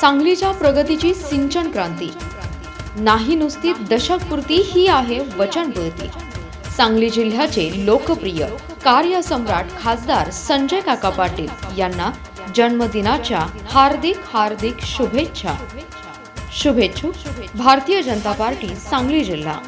सांगलीच्या प्रगतीची सिंचन क्रांती. नाही नुसती दशकपूर्ती ही आहे वचनपूर्ती. सांगली जिल्ह्याचे लोकप्रिय कार्यसम्राट खासदार संजय काका पाटील यांना जन्मदिनाच्या हार्दिक हार्दिक शुभेच्छा. शुभेच्छुक भारतीय जनता पार्टी सांगली जिल्हा.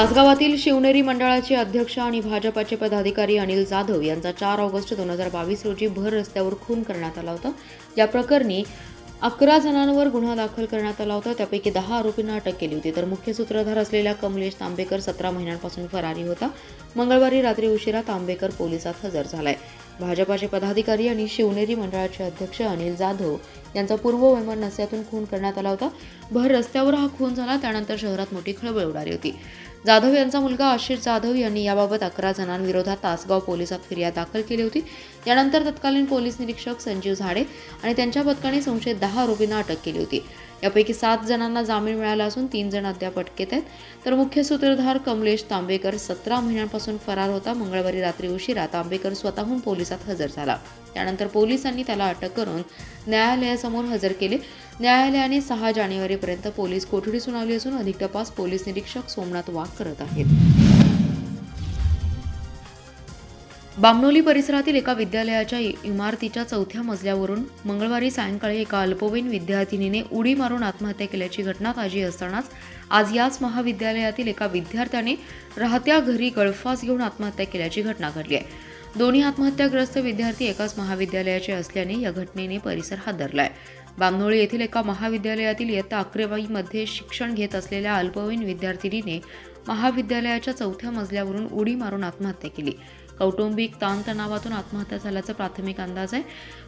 तासगावातील शिवनेरी मंडळाचे अध्यक्ष आणि भाजपाचे पदाधिकारी अनिल जाधव यांचा चार ऑगस्ट दोन हजार बावीस रोजी भर रस्त्यावर खून करण्यात आला होता. या प्रकरणी अकरा जणांवर गुन्हा दाखल करण्यात आला होता. त्यापैकी दहा आरोपींना अटक केली होती. तर मुख्य सूत्रधार असलेला कमलेश तांबेकर सतरा महिन्यांपासून फरारी होता. मंगळवारी रात्री उशिरा तांबेकर पोलिसात हजर झालाय. भाजपाचे पदाधिकारी आणि शिवनेरी मंडळाचे अध्यक्ष अनिल जाधव यांचा पूर्व वैमनस्यातून खून करण्यात आला होता. भर रस्त्यावर हा खून झाला. त्यानंतर शहरात मोठी खळबळ उडाली होती. जाधव यांचा मुलगा आशिष जाधव यांनी याबाबत अकरा जणांविरोधात तासगाव पोलिसात फिर्याद दाखल केली होती. यानंतर तत्कालीन पोलीस निरीक्षक संजीव झाडे आणि त्यांच्या पथकाने संशयित दहा आरोपींना अटक केली होती. यापैकी सात जणांना जामीन मिळाला असून तीन जण अद्याप अटकेत आहेत. तर मुख्य सूत्रधार कमलेश तांबेकर सतरा महिन्यांपासून फरार होता. मंगळवारी रात्री उशिरा तांबेकर स्वतःहून पोलिसात हजर झाला. त्यानंतर पोलिसांनी त्याला अटक करून न्यायालयासमोर हजर केले. न्यायालयाने सहा जानेवारीपर्यंत पोलीस कोठडी सुनावली असून अधिक तपास पोलीस निरीक्षक सोमनाथ वाघ करत आहेत. बामनोली परिसरातील एका विद्यालयाच्या इमारतीच्या चौथ्या मजल्यावरून मंगळवारी सायंकाळी एका अल्पवयीन विद्यार्थिनीने उडी मारून आत्महत्या केल्याची घटना ताजी असतानाच आज याच महाविद्यालयातील एका विद्यार्थ्याने राहत्या घरी गळफास घेऊन आत्महत्या केल्याची घटना घडली आहे. दोन्ही आत्महत्याग्रस्त विद्यार्थी एकाच महाविद्यालयाचे असल्याने या घटनेने परिसर हादरलाय बामनोळी येथील एका महाविद्यालयातील इयत्ता अकरावीमध्ये शिक्षण घेत असलेल्या अल्पवयीन विद्यार्थिनीने महाविद्यालयाच्या चौथ्या मजल्यावरून उडी मारून आत्महत्या केली. कौटुंबिक ताणतणावातून आत्महत्या झाल्याचा प्राथमिक अंदाज आहे.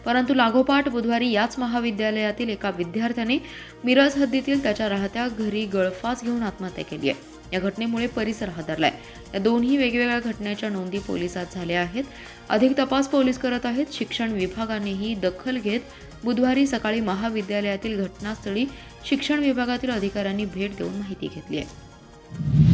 परंतु लागोपाठ बुधवारी याच महाविद्यालयातील एका विद्यार्थ्याने मिरज हद्दीतील त्याच्या राहत्या घरी गळफास घेऊन आत्महत्या केली आहे. या घटनेमुळे परिसर हादरलाय. या दोन्ही वेगवेगळ्या घटनेच्या नोंदी पोलिसात झाल्या आहेत. अधिक तपास पोलीस करत आहेत. शिक्षण विभागानेही दखल घेत बुधवारी सकाळी महाविद्यालयातील घटनास्थळी शिक्षण विभागातील अधिकाऱ्यांनी भेट देऊन माहिती घेतली आहे.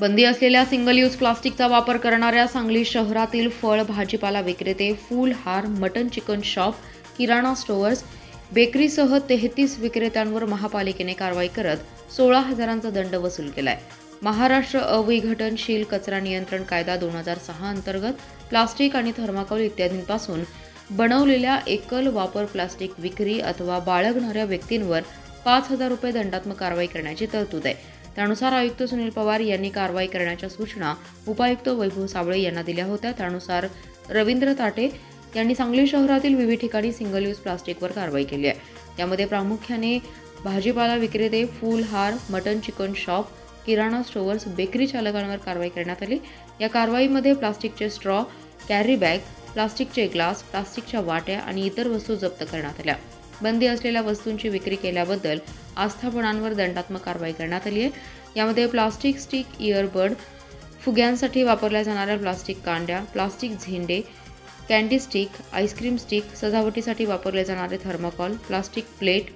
बंदी असलेल्या सिंगल यूज प्लास्टिकचा वापर करणाऱ्या सांगली शहरातील फळ भाजीपाला विक्रेते फूल हार मटन चिकन शॉप किराणा स्टोअर्स बेकरीसह तेहतीस विक्रेत्यांवर महापालिकेने कारवाई करत सोळा हजारांचा दंड वसूल केलाय. महाराष्ट्र अविघटनशील कचरा नियंत्रण कायदा दोन हजार सहा अंतर्गत प्लास्टिक आणि थर्माकोल इत्यादींपासून बनवलेल्या एकल वापर प्लास्टिक विक्री अथवा बाळगणाऱ्या व्यक्तींवर पाच हजार रुपये दंडात्मक कारवाई करण्याची तरतूद आहे. त्यानुसार आयुक्त सुनील पवार यांनी कारवाई करण्याच्या सूचना उपायुक्त वैभव साबळे यांना दिल्या होत्या. त्यानुसार रवींद्र ताटे यांनी सांगली शहरातील विविध ठिकाणी सिंगल यूज प्लास्टिकवर कारवाई केली आहे. त्यामध्ये प्रामुख्याने भाजीपाला विक्रेते फूल हार मटन चिकन शॉप किराणा स्टोअर्स बेकरी चालकांवर कारवाई करण्यात आली. या कारवाईमध्ये प्लास्टिकचे स्ट्रॉ कॅरी बॅग प्लास्टिकचे ग्लास प्लास्टिकच्या वाट्या आणि इतर वस्तू जप्त करण्यात आल्या. बंदी असलेल्या वस्तूंची विक्री केल्याबद्दल आस्थापनांवर दंडात्मक कारवाई करण्यात आली आहे. यामध्ये प्लास्टिक स्टिक इयरबड फुग्यांसाठी वापरल्या जाणाऱ्या प्लास्टिक कांड्या प्लास्टिक झेंडे candy stick ice cream stick सजावटीसाठी वापरले जाणारे thermocol plastic plate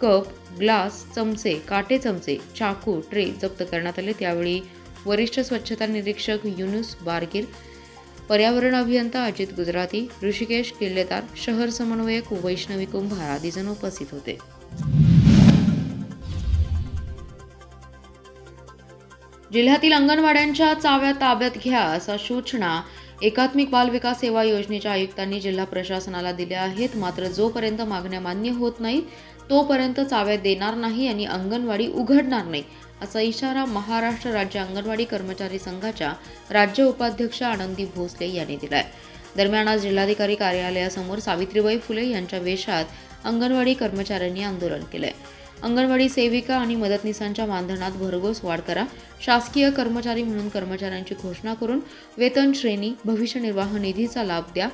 cup glass चमचे काटे चमचे चाकू ट्रे जप्त करण्यात आले. त्यावेळी वरिष्ठ स्वच्छता निरीक्षक युनुस बारगीर पर्यावरण अभियंता अजित गुजराती ऋषिकेश किल्लेदार शहर समन्वयक वैष्णवी कुंभार आदी जण उपस्थित होते. जिल्ह्यातील अंगणवाड्यांच्या चाव्या ताब्यात घ्या असा सूचना एकात्मिक बाल विकास सेवा योजनेच्या आयुक्तांनी जिल्हा प्रशासनाला दिल्या आहेत. मात्र जोपर्यंत मागण्या मान्य होत नाही तोपर्यंत चाव्या देणार नाही आणि अंगणवाडी उघडणार नाही. असा इशारा महाराष्ट्र राज्य अंगणवाडी कर्मचारी संघाच्या राज्य उपाध्यक्ष आनंदी भोसले यांनी दिलाय. दरम्यान आज जिल्हाधिकारी कार्यालयासमोर सावित्रीबाई फुले यांच्या वेशात अंगणवाडी कर्मचाऱ्यांनी आंदोलन केलंय. अंगणवाडी सेविका आणि मदतनीसांच्या मानधनात भरघोस वाढ करा शासकीय कर्मचारी म्हणून कर्मचाऱ्यांची घोषणा करून वेतन श्रेणी भविष्य निर्वाह निधीचा लाभ द्या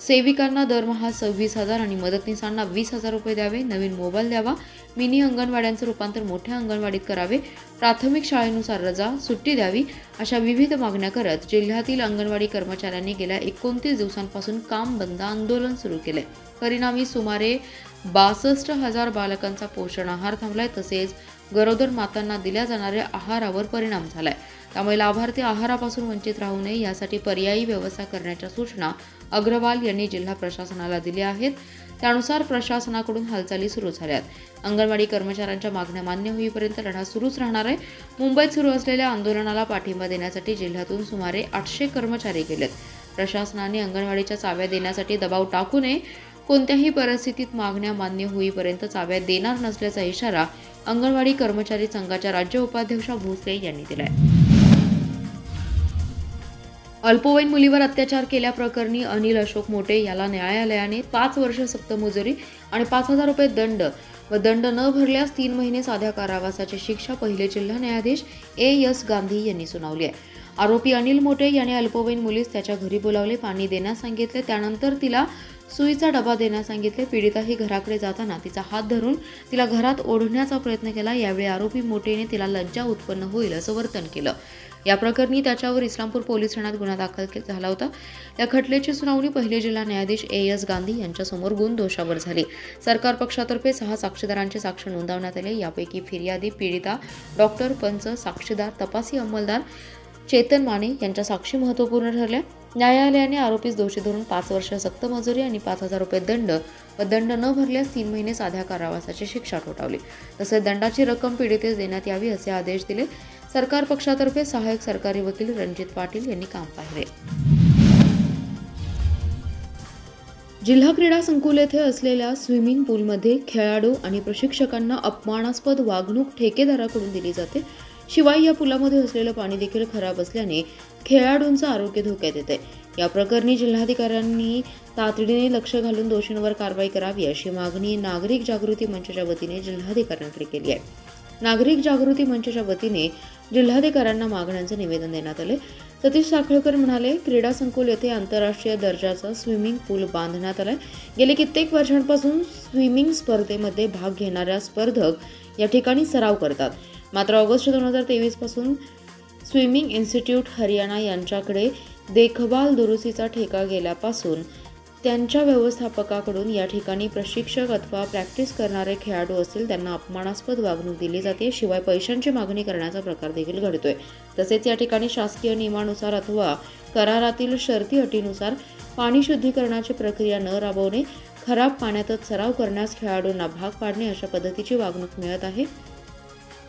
सेविकांना दरमहा सव्वीस हजार आणि मदतनीसांना वीस हजार रुपये द्यावे. नवीन मोबाईल द्यावा. मिनी अंगणवाड्यांचं रूपांतर मोठ्या अंगणवाडीत करावे. प्राथमिक शाळेनुसार रजा सुट्टी द्यावी अशा विविध मागण्या करत जिल्ह्यातील अंगणवाडी कर्मचाऱ्यांनी गेल्या एकोणतीस दिवसांपासून काम बंद आंदोलन सुरू केले. परिणामी सुमारे बासष्ट हजार बालकांचा पोषण आहार थांबलाय. तसेच गरोदर मातांना दिल्या जाणाऱ्या आहारावर परिणाम झालाय. त्यामुळे लाभार्थी आहारापासून वंचित राहू नये यासाठी पर्यायी व्यवस्था करण्याच्या सूचना अग्रवाल यांनी जिल्हा प्रशासनाला दिले आहेत. त्यानुसार प्रशासनाकडून हालचाली सुरू झाल्यात. अंगणवाडी कर्मचाऱ्यांच्या मागण्या मान्य होईपर्यंत लढा सुरूच राहणार आहे. मुंबईत सुरू असलेल्या आंदोलनाला पाठिंबा देण्यासाठी जिल्ह्यातून सुमारे आठशे कर्मचारी गेलेत. प्रशासनाने अंगणवाडीच्या चाव्या देण्यासाठी दबाव टाकू नये. कोणत्याही परिस्थितीत मागण्या मान्य होईपर्यंत चाव्या देणार नसल्याचा इशारा अंगणवाडी कर्मचारी संघाच्या राज्य उपाध्यक्षा भोसले यांनी दिलाय. अल्पवयीन मुलीवर अत्याचार केल्याप्रकरणी अनिल अशोक मोटे याला न्यायालयाने पाच वर्ष सक्तमजुरी आणि पाच हजार रुपये दंड व दंड न भरल्यास तीन महिने साध्या कारावासाची शिक्षा पहिले जिल्हा न्यायाधीश ए एस गांधी यांनी सुनावली आहे. आरोपी अनिल मोटे याने अल्पवयीन मुलीस त्याच्या घरी बोलावले पाणी देण्यास सांगितले त्यानंतर तिला सुईचा डबा देण्यास सांगितले. पीडिता ही घराकडे जाताना तिचा हात धरून तिला घरात ओढण्याचा प्रयत्न केला. यावेळी आरोपी मोटेने तिला लज्जा उत्पन्न होईल असं वर्तन केलं. या प्रकरणी त्याच्यावर इस्लामपूर पोलीस ठाण्यात गुन्हा दाखल झाला होता. या खटल्याची सुनावणी पहिले जिल्हा न्यायाधीश ए एस गांधी यांच्यासमोर गुण दोषावर झाली. सरकार पक्षातर्फे सहा साक्षीदारांचे साक्ष नोंदवण्यात आले. यापैकी फिर्यादी पीडिता डॉक्टर पंच साक्षीदार तपासी अंमलदार चेतन माने यांच्या साक्षी महत्त्वपूर्ण ठरल्या. न्यायालयाने आरोपीस दोषी धरून पाच वर्ष सक्त मजुरी आणि पाच हजार रुपये दंड व दंड न भरल्यास तीन महिने साध्या कारावासाची शिक्षा ठोठावली. तसेच दंडाची रक्कम पीडितेस देण्यात यावी असे आदेश दिले. सरकार पक्षातर्फे सहाय्यक सरकारी वकील रणजित पाटील यांनी काम पाहिले. जिल्हा क्रीडा संकुल येथे असलेल्या स्विमिंग पूलमध्ये खेळाडू आणि प्रशिक्षकांना अपमानास्पद वागणूक ठेकेदाराकडून दिली जाते. शिवाय या पुलामध्ये असलेलं पाणी देखील खराब असल्याने खेळाडूंचं आरोग्य धोक्यात येते. या प्रकरणी जिल्हाधिकाऱ्यांनी तातडीने लक्ष घालून दोषींवर कारवाई करावी अशी मागणी नागरिक जागृती मंचच्या वतीने जिल्हाधिकाऱ्यांकडे केली आहे. नागरिक जागृती मंचच्या वतीने जिल्हाधिकाऱ्यांना मागण्यांचे निवेदन देण्यात आले. सतीश साखळकर म्हणाले क्रीडा संकुल येथे आंतरराष्ट्रीय दर्जाचा स्विमिंग पूल बांधण्यात आलाय. गेले कित्येक वर्षांपासून स्विमिंग स्पर्धेमध्ये भाग घेणाऱ्या स्पर्धक या ठिकाणी सराव करतात. मात्र ऑगस्ट दोन हजार तेवीसपासून स्विमिंग इन्स्टिट्यूट हरियाणा यांच्याकडे देखभाल दुरुस्तीचा ठेका गेल्यापासून त्यांच्या व्यवस्थापकाकडून या ठिकाणी प्रशिक्षक अथवा प्रॅक्टिस करणारे खेळाडू असतील त्यांना अपमानास्पद वागणूक दिली जाते. शिवाय पैशांची मागणी करण्याचा प्रकार देखील घडतोय. तसेच या ठिकाणी शासकीय नियमानुसार अथवा करारातील शर्ती अटीनुसार पाणी शुद्धीकरणाची प्रक्रिया न राबवणे खराब पाण्यातच सराव करण्यास खेळाडूंना भाग पाडणे अशा पद्धतीची वागणूक मिळत आहे.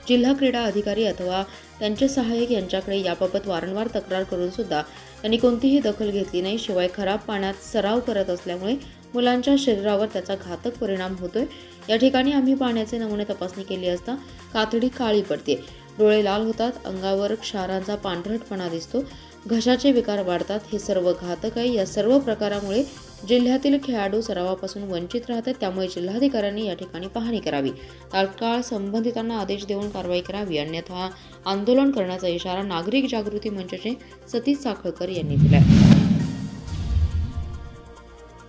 जिल्हा क्रीडा अधिकारी अथवा त्यांचे सहाय्यक यांच्याकडे याबाबत वारंवार तक्रार करून सुद्धा त्यांनी कोणतीही दखल घेतली नाही. शिवाय खराब पाण्यात सराव करत असल्यामुळे मुलांच्या शरीरावर त्याचा घातक परिणाम होतोय. या ठिकाणी आम्ही पाण्याचे नमुने तपासणी केली असता कातडी काळी पडते डोळे लाल होतात अंगावर क्षारांचा पांढरटपणा दिसतो. घशाचे विकार वाढतात. हे सर्व घातक आहे या सर्व प्रकारामुळे जिल्ह्यातील खेळाडू सरावापासून वंचित राहतात. त्यामुळे जिल्हाधिकाऱ्यांनी या ठिकाणी पाहणी करावी. तात्काळ संबंधितांना आदेश देऊन कारवाई करावी. अन्यथा आंदोलन करण्याचा इशारा नागरिक जागृती मंचाचे सतीश साखळकर यांनी दिला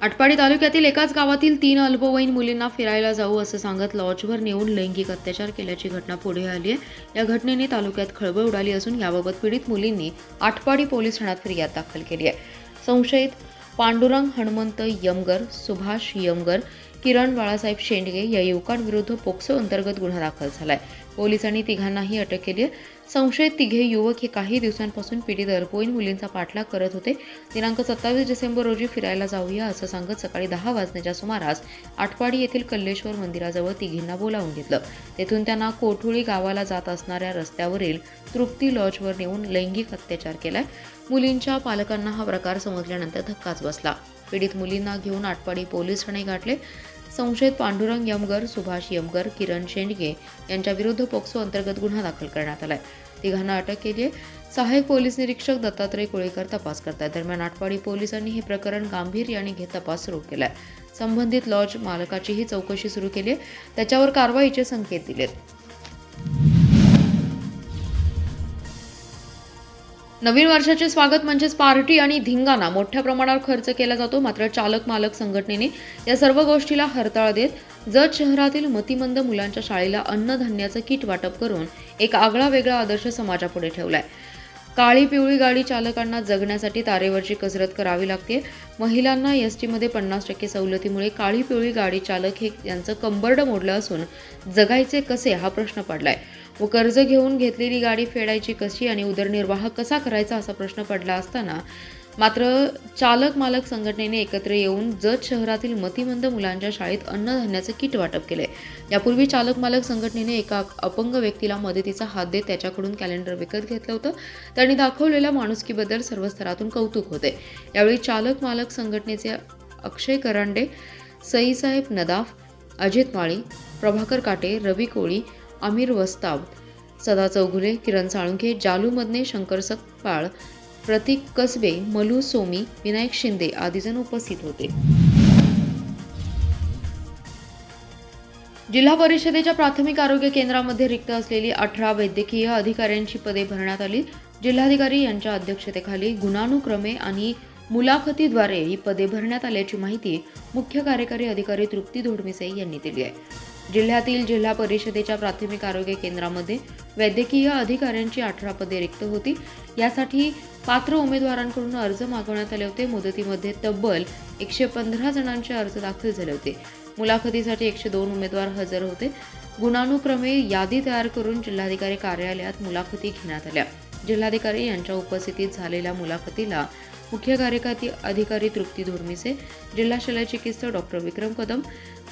आटपाडी तालुक्यातील एकाच गावातील तीन अल्पवयीन मुलींना फिरायला जाऊ असं सांगत लॉजवर नेऊन लैंगिक अत्याचार केल्याची घटना पुढे आली आहे. या घटनेने तालुक्यात खळबळ उडाली असून याबाबत पीडित मुलींनी आटपाडी पोलीस ठाण्यात फिर्याद दाखल केली आहे. संशयित पांडुरंग हनुमंत यमगर सुभाष यमगर किरण बाळासाहेब शेंडगे या युवकांविरुद्ध पोक्सो अंतर्गत गुन्हा दाखल झालाय. पोलिसांनी तिघांनाही अटक केली आहे. संशयित तिघे युवक हे काही दिवसांपासून पीडित अल्पवयीन मुलींचा पाठलाग करत होते. दिनांक सत्तावीस डिसेंबर रोजी फिरायला जाऊया असं सांगत सकाळी दहा वाजण्याच्या सुमारास आटपाडी येथील कल्लेश्वर मंदिराजवळ तिघींना बोलावून घेतलं. तेथून त्यांना कोठुळी गावाला जात असणाऱ्या रस्त्यावरील तृप्ती लॉजवर नेऊन लैंगिक अत्याचार केलाय. मुलींच्या पालकांना हा प्रकार समजल्यानंतर धक्काच बसला. पीडित मुलींना घेऊन आटपाडी पोलीस ठाणे गाठले. संशयित पांडुरंग यमगर सुभाष यमगर किरण शेंडगे यांच्या विरुद्ध पोक्सो अंतर्गत गुन्हा दाखल करण्यात आलाय. तिघांना अटक केली आहे सहाय्यक पोलीस निरीक्षक दत्तात्रय कुळेकर तपास करतात दरम्यान आटपाडी पोलिसांनी हे प्रकरण गांभीर्याने घेत तपास सुरू केलाय. संबंधित लॉज मालकाचीही चौकशी सुरू केली आहे त्याच्यावर कारवाईचे संकेत दिलेत. नवीन वर्षाचे स्वागत म्हणजेच पार्टी आणि धिंगाणा. मोठ्या प्रमाणावर खर्च केला जातो मात्र चालक मालक संघटनेने या सर्व गोष्टीला हरताळ देत जत शहरातील मतिमंद मुलांच्या शाळेला अन्नधान्याचं किट वाटप करून एक आगळा वेगळा आदर्श समाजापुढे ठेवलाय. काळी पिवळी गाडी चालकांना जगण्यासाठी तारेवरची कसरत करावी लागते. महिलांना एस टीमध्ये पन्नास टक्के सवलतीमुळे काळी पिवळी गाडी चालक हे यांचं कंबरड मोडलं असून जगायचे कसे हा प्रश्न पडलाय. व कर्ज घेऊन घेतलेली गाडी फेडायची कशी आणि उदरनिर्वाह कसा करायचा असा प्रश्न पडला असताना मात्र चालक मालक संघटनेने एकत्र येऊन जत शहरातील मतिमंद मुलांच्या शाळेत अन्नधान्याचं किट वाटप केलंय यापूर्वी चालक मालक संघटनेने एका अपंग व्यक्तीला मदतीचा हात देत त्याच्याकडून कॅलेंडर विकत घेतलं होतं. त्यांनी दाखवलेल्या माणुसकीबद्दल सर्व स्तरातून कौतुक होते. यावेळी चालक मालक संघटनेचे अक्षय करांडे सईसाहेब नदाफ अजित माळी प्रभाकर काटे रवी कोळी आमिर वस्ताव सदा चौगुले किरण साळुंखे जालू मदने शंकर सकपाळ प्रतीक कसबे मलू सोमी विनायक शिंदे आदीजण उपस्थित होते. जिल्हा परिषदेच्या प्राथमिक आरोग्य केंद्रामध्ये रिक्त असलेली अठरा वैद्यकीय अधिकाऱ्यांची पदे भरण्यात आली. जिल्हाधिकारी यांच्या अध्यक्षतेखाली गुणानुक्रमे आणि मुलाखतीद्वारे ही पदे भरण्यात आल्याची माहिती मुख्य कार्यकारी अधिकारी तृप्ती धोडमिसे यांनी दिली आहे. जिल्ह्यातील जिल्हा परिषदेच्या प्राथमिक आरोग्य केंद्रामध्ये वैद्यकीय अधिकाऱ्यांची अठरा पदे रिक्त होती. यासाठी पात्र उमेदवारांकडून अर्ज मागवण्यात आले होते. मुदतीमध्ये तब्बल एकशे पंधरा जणांचे अर्ज दाखल झाले होते. मुलाखतीसाठी एकशे दोन उमेदवार हजर होते. गुणानुक्रमे यादी तयार करून जिल्हाधिकारी कार्यालयात मुलाखती घेण्यात आल्या. जिल्हाधिकारी यांच्या उपस्थितीत झालेल्या मुलाखतीला मुख्य कार्यकारी अधिकारी तृप्ती धोरमिसे जिल्हा शल्यचिकित्सक डॉक्टर विक्रम कदम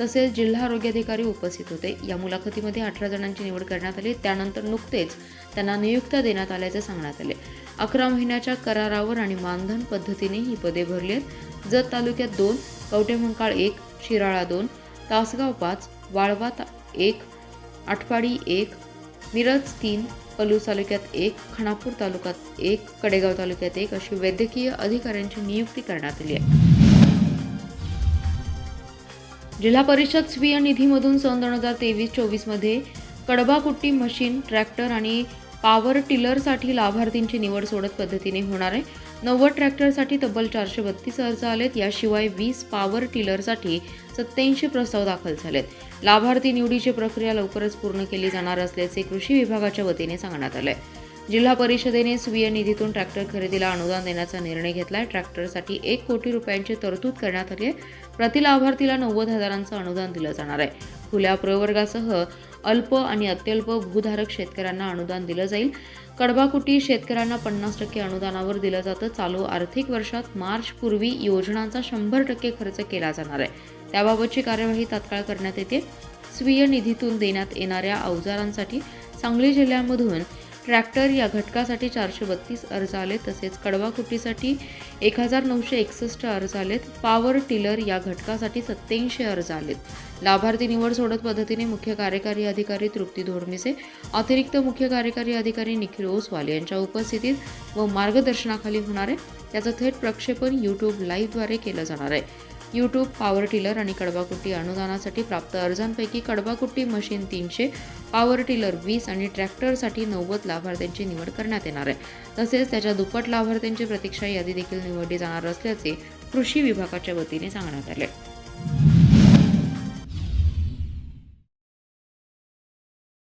तसेच जिल्हा आरोग्याधिकारी उपस्थित होते. या मुलाखतीमध्ये अठरा जणांची निवड करण्यात आली. त्यानंतर नुकतेच त्यांना नियुक्त्या देण्यात आल्याचे सांगण्यात आले. अकरा महिन्याच्या करारावर आणि मानधन पद्धतीने ही पदे भरली आहेत. जत तालुक्यात दोन कवटेमंकाळ एक शिराळा दोन तासगाव पाच वाळवा ता एक आटपाडी एक मिरज तीन पलूस तालुक्यात एक खानापूर तालुक्यात एक कडेगाव तालुक्यात एक अशी वैद्यकीय अधिकाऱ्यांची नियुक्ती करण्यात आली आहे. जिल्हा परिषद स्वीय निधीमधून सन दोन हजार तेवीस चोवीसमध्ये कडबाकुट्टी मशीन ट्रॅक्टर आणि पॉवर टिलरसाठी लाभार्थींची निवड सोडत पद्धतीने होणार आहे. नव्वद ट्रॅक्टरसाठी तब्बल चारशे बत्तीस अर्ज आलेत. याशिवाय वीस पॉवर टिलरसाठी सत्याऐंशी प्रस्ताव दाखल झालेत. लाभार्थी निवडीची प्रक्रिया लवकरच पूर्ण केली जाणार असल्याचे कृषी विभागाच्या वतीने सांगण्यात आलंय. जिल्हा परिषदेने स्वीय निधीतून ट्रॅक्टर खरेदीला अनुदान देण्याचा निर्णय घेतलाय. ट्रॅक्टरसाठी एक कोटी रुपयांची तरतूद करण्यात आली आहे. प्रति लाभार्थीला नव्वद हजारांचं अनुदान दिलं जाणार आहे. खुल्या प्रवर्गासह अल्प आणि अत्यल्प भूधारक शेतकऱ्यांना अनुदान दिलं जाईल. कडबाकुटी शेतकऱ्यांना पन्नास टक्के अनुदानावर दिलं जातं. चालू आर्थिक वर्षात मार्च पूर्वी योजनांचा शंभर टक्के खर्च केला जाणार आहे. त्याबाबतची कार्यवाही तात्काळ करण्यात येते. स्वीय निधीतून देण्यात येणाऱ्या अवजारांसाठी सांगली जिल्ह्यामधून ट्रॅक्टर या घटकासाठी चारशे बत्तीस अर्ज आले. तसेच कडवाकुटीसाठी एक हजार नऊशे एकसष्ट अर्ज आलेत. पॉवर टिलर या घटकासाठी सत्याऐंशी अर्ज आलेत. लाभार्थी निवड सोडत पद्धतीने मुख्य कार्यकारी अधिकारी तृप्ती धोडमिसे अतिरिक्त मुख्य कार्यकारी अधिकारी निखिल ओसवाल यांच्या उपस्थितीत व मार्गदर्शनाखाली होणार आहे. त्याचं थेट प्रक्षेपण यूट्यूब लाईव्हद्वारे केलं जाणार आहे. यूट्यूब पॉवर टिलर आणि कडबाकुट्टी अनुदानासाठी प्राप्त अर्जांपैकी कडबाकुट्टी मशीन तीनशे पॉवर टिलर वीस आणि ट्रॅक्टरसाठी नव्वद लाभार्थ्यांची निवड करण्यात येणार आहे. तसेच त्याच्या दुप्पट लाभार्थ्यांची प्रतीक्षा यादी देखील निवडली जाणार असल्याचे कृषी विभागाच्या वतीने सांगण्यात आले.